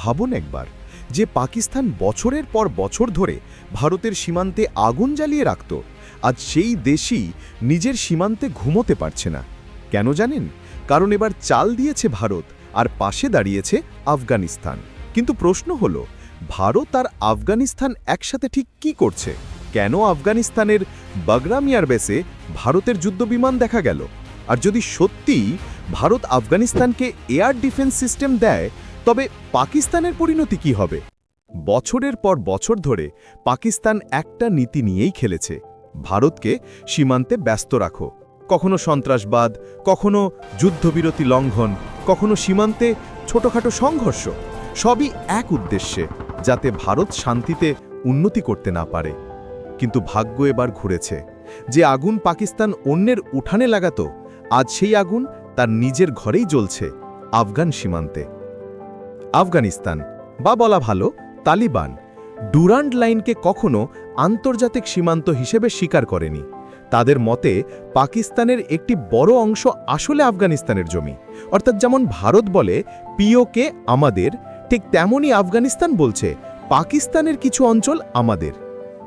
ভাবুন একবার যে পাকিস্তান বছরের পর বছর ধরে ভারতের সীমান্তে আগুন জ্বালিয়ে রাখত, আজ সেই দেশই নিজের সীমান্তে ঘুমোতে পারছে না। কেন জানেন? কারণ এবার চাল দিয়েছে ভারত আর পাশে দাঁড়িয়েছে আফগানিস্তান। কিন্তু প্রশ্ন হল, ভারত আর আফগানিস্তান একসাথে ঠিক কি করছে? কেন আফগানিস্তানের বাগরাম এয়ারবেসে ভারতের যুদ্ধবিমান দেখা গেল? আর যদি সত্যিই ভারত আফগানিস্তানকে এয়ার ডিফেন্স সিস্টেম দেয় তবে পাকিস্তানের পরিণতি কি হবে? বছরের পর বছর ধরে পাকিস্তান একটা নীতি নিয়েই খেলেছে। ভারতকে সীমান্তে ব্যস্ত রাখো। কখনো সন্ত্রাসবাদ, কখনো যুদ্ধবিরতি লঙ্ঘন, কখনো সীমান্তে ছোটখাটো সংঘর্ষ, সবই এক উদ্দেশ্যে, যাতে ভারত শান্তিতে উন্নতি করতে না পারে। কিন্তু ভাগ্য এবার ঘুরেছে। যে আগুন পাকিস্তান অন্যের উঠানে লাগাতো, আজ সেই আগুন তার নিজের ঘরেই জ্বলছে আফগান সীমান্তে। আফগানিস্তান। বা বলা ভালো, তালিবান। ডুরান্ড লাইনকে কখনো আন্তর্জাতিক সীমান্ত হিসেবে স্বীকার করেনি। তাদের মতে, পাকিস্তানের একটি বড় অংশ আসলে আফগানিস্তানের জমি। অর্থাৎ যেমন ভারত বলে, পিওকে আমাদের, ঠিক তেমনই আফগানিস্তান বলছে, পাকিস্তানের কিছু অঞ্চল আমাদের।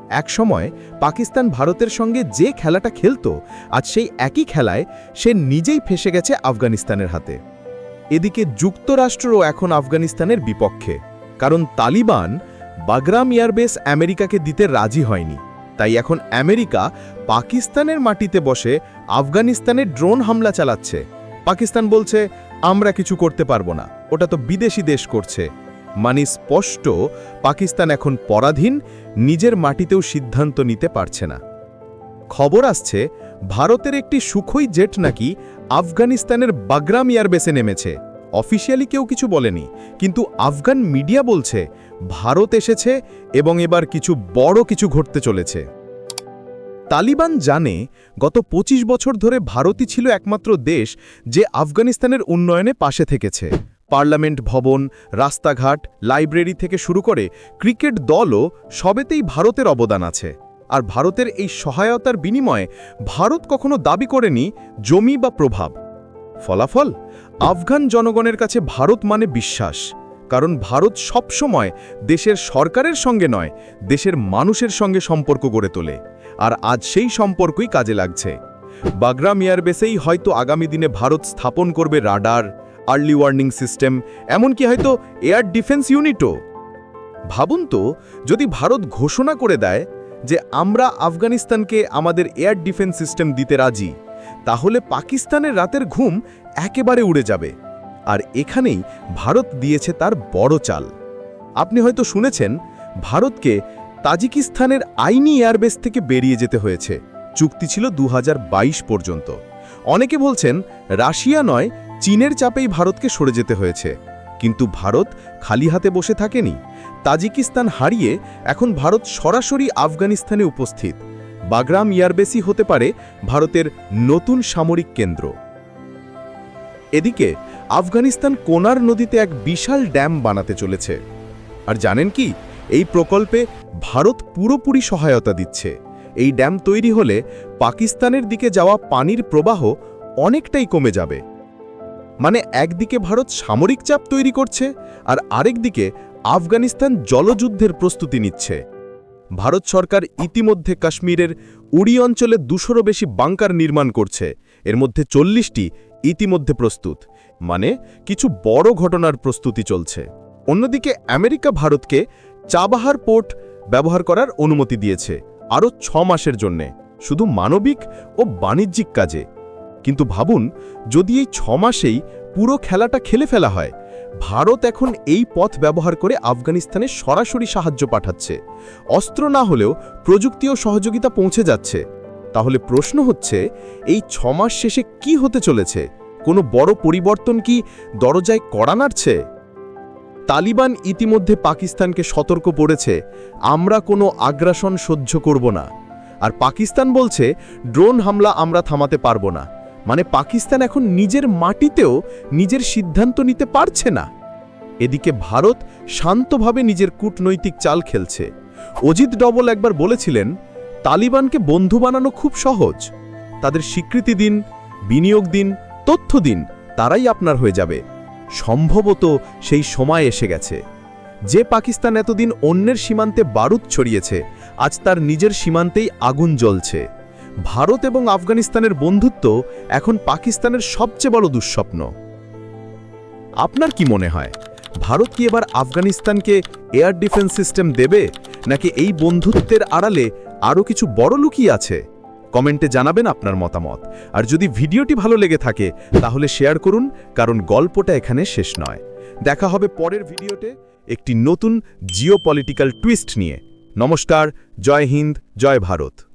এক সময়, পাকিস্তান ভারতের সঙ্গে যে খেলাটা খেলত, আজ সেই একই খেলায় সে নিজেই ফেসে গেছে আফগানিস্তানের হাতে। এদিকে যুক্তরাষ্ট্রও এখন আফগানিস্তানের বিপক্ষে, কারণ তালিবান বাগরাম এয়ারবেস আমেরিকাকে দিতে রাজি হয়নি। তাই এখন আমেরিকা পাকিস্তানের মাটিতে বসে আফগানিস্তানে ড্রোন হামলা চালাচ্ছে। পাকিস্তান বলছে, আমরা কিছু করতে পারব না। ওটা তো বিদেশি দেশ করছে। মানে স্পষ্ট, পাকিস্তান এখন পরাধীন, নিজের মাটিতেও সিদ্ধান্ত নিতে পারছে না। খবর আসছে, ভারতের একটি সুখই জেট নাকি আফগানিস্তানের বাগরাম এয়ারবেসে নেমেছে। অফিসিয়ালি কেউ কিছু বলেনি, কিন্তু আফগান মিডিয়া বলছে, ভারত এসেছে এবং এবার কিছু বড় কিছু ঘটতে চলেছে। তালিবান জানে, গত ২৫ বছর ধরে ভারতই ছিল একমাত্র দেশ যে আফগানিস্তানের উন্নয়নে পাশে থেকেছে। পার্লামেন্ট ভবন, রাস্তাঘাট, লাইব্রেরি থেকে শুরু করে ক্রিকেট দলও সবেতেই ভারতের অবদান আছে। আর ভারতের এই সহায়তার বিনিময়ে ভারত কখনো দাবি করেনি জমি বা প্রভাব। ফলাফল? আফগান জনগণের কাছে ভারত মানে বিশ্বাস, কারণ ভারত সবসময় দেশের সরকারের সঙ্গে নয়, দেশের মানুষের সঙ্গে সম্পর্ক গড়ে তোলে, আর আজ সেই সম্পর্কই কাজে লাগছে। বাগরাম এয়ারবেসেই হয়তো আগামী দিনে ভারত স্থাপন করবে রাডার, আর্লি ওয়ার্নিং সিস্টেম, এমনকি হয়তো এয়ার ডিফেন্স ইউনিটও। ভাবুন তো, যদি ভারত ঘোষণা করে দেয় যে আমরা আফগানিস্তানকে আমাদের এয়ার ডিফেন্স সিস্টেম দিতে রাজি, তাহলে পাকিস্তানের রাতের ঘুম একেবারে উড়ে যাবে। আর এখানেই ভারত দিয়েছে তার বড় চাল। আপনি হয়তো শুনেছেন, ভারতকে তাজিকিস্তানের আইনি এয়ারবেস থেকে বেরিয়ে যেতে হয়েছে। চুক্তি ছিল দু হাজার বাইশ পর্যন্ত। অনেকে বলছেন, রাশিয়া নয়, চীনের চাপেই ভারতকে সরে যেতে হয়েছে। কিন্তু ভারত খালি হাতে বসে থাকেনি। তাজিকিস্তান হারিয়ে এখন ভারত সরাসরি আফগানিস্তানে উপস্থিত। বাগরাম ইয়ারবেসি হতে পারে ভারতের নতুন সামরিক কেন্দ্র। এদিকে, আফগানিস্তান কোনার নদীতে এক বিশাল ড্যাম বানাতে চলেছে। আর জানেন কি, এই প্রকল্পে ভারত পুরোপুরি সহায়তা দিচ্ছে। এই ড্যাম তৈরি হলে পাকিস্তানের দিকে যাওয়া পানির প্রবাহ অনেকটাই কমে যাবে। মানে একদিকে ভারত সামরিক চাপ তৈরি করছে, আর আরেকদিকে আফগানিস্তান জলযুদ্ধের প্রস্তুতি নিচ্ছে। ভারত সরকার ইতিমধ্যে কাশ্মীরের উড়ি অঞ্চলে দুশোরও বেশি বাংকার নির্মাণ করছে। এর মধ্যে চল্লিশটি ইতিমধ্যে প্রস্তুত। মানে কিছু বড় ঘটনার প্রস্তুতি চলছে। অন্যদিকে আমেরিকা ভারতকে চাবাহার পোর্ট ব্যবহার করার অনুমতি দিয়েছে, আরও ছ মাসের জন্যে, শুধু মানবিক ও বাণিজ্যিক কাজে। কিন্তু ভাবুন, যদি এই ছ মাসেই পুরো খেলাটা খেলে ফেলা হয় ভারত এখন এই পথ ব্যবহার করে আফগানিস্তানে সরাসরি সাহায্য পাঠাচ্ছে। অস্ত্র না হলেও প্রযুক্তি ও সহযোগিতা পৌঁছে যাচ্ছে। তাহলে প্রশ্ন হচ্ছে, এই ছমাস শেষে কি হতে চলেছে? কোনো বড় পরিবর্তন কি দরজায় কড়া নাড়ছে? তালিবান ইতিমধ্যে পাকিস্তানকে সতর্ক পড়েছে আমরা কোনো আগ্রাসন সহ্য করব না। আর পাকিস্তান বলছে, ড্রোন হামলা আমরা থামাতে পারব না। মানে পাকিস্তান এখন নিজের মাটিতেও নিজের সিদ্ধান্ত নিতে পারছে না। এদিকে ভারত শান্তভাবে নিজের কূটনৈতিক চাল খেলছে। অজিত ডবল একবার বলেছিলেন, তালিবানকে বন্ধু বানানো খুব সহজ। তাদের স্বীকৃতি দিন, বিনিয়োগ দিন, তথ্য দিন, তারাই আপনার হয়ে যাবে। সম্ভবত সেই সময় এসে গেছে। যে পাকিস্তান এতদিন অন্যের সীমান্তে বারুদ ছড়িয়েছে, আজ তার নিজের সীমান্তেই আগুন জ্বলছে। ভারত এবং আফগানিস্তানের বন্ধুত্ব এখন পাকিস্তানের সবচেয়ে বড় দুঃস্বপ্ন। আপনার কি মনে হয়, ভারত কি এবার আফগানিস্তানকে এয়ার ডিফেন্স সিস্টেম দেবে, নাকি এই বন্ধুত্বের আড়ালে আরও কিছু বড় লুকিয়ে আছে? কমেন্টে জানাবেন আপনার মতামত। আর যদি ভিডিওটি ভালো লেগে থাকে, তাহলে শেয়ার করুন, কারণ গল্পটা এখানে শেষ নয়। দেখা হবে পরের ভিডিওতে একটি নতুন জিওপলিটিক্যাল টুইস্ট নিয়ে। নমস্কার, জয় হিন্দ, জয় ভারত।